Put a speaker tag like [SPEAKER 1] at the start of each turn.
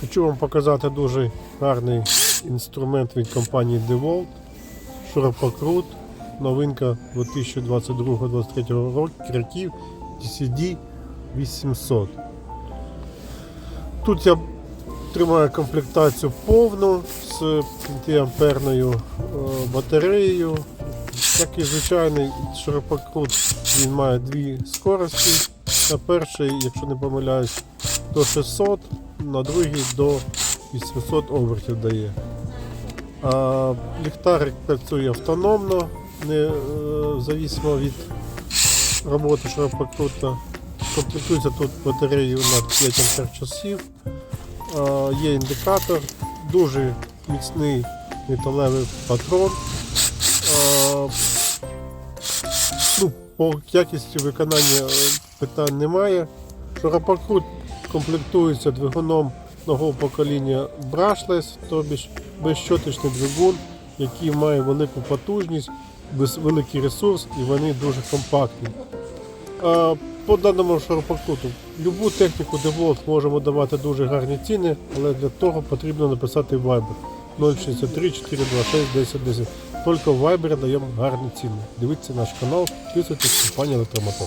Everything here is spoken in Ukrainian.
[SPEAKER 1] Хочу вам показати дуже гарний інструмент від компанії DeWalt. Шуропокрут. Новинка 2022-2023 рок- років DCD 800. Тут я тримаю комплектацію повну з 5-амперною е, батареєю. Як і звичайний широпокрут, він має дві скорості. На перший, якщо не помиляюсь, до 600, на другий до 800 обертів дає. А ліхтарик працює автономно, не е, зависимо від роботи широпокрута. Комплектується тут батареєю на 5 ампер часів. А, Є індикатор, дуже міцний металевий патрон. Ну, по якісті виконання е, питань немає. Широпокрут комплектується двигуном нового покоління Brushless, тобто безщоточний двигун, який має велику потужність, великий ресурс і вони дуже компактні. По даному широпокруту, любу техніку DeWalt можемо давати дуже гарні ціни, але для того потрібно написати Viber 063 426 10 10. Тільки в Viber даємо гарні ціни. Дивіться наш канал, підписуйтесь, компанія Електромотор.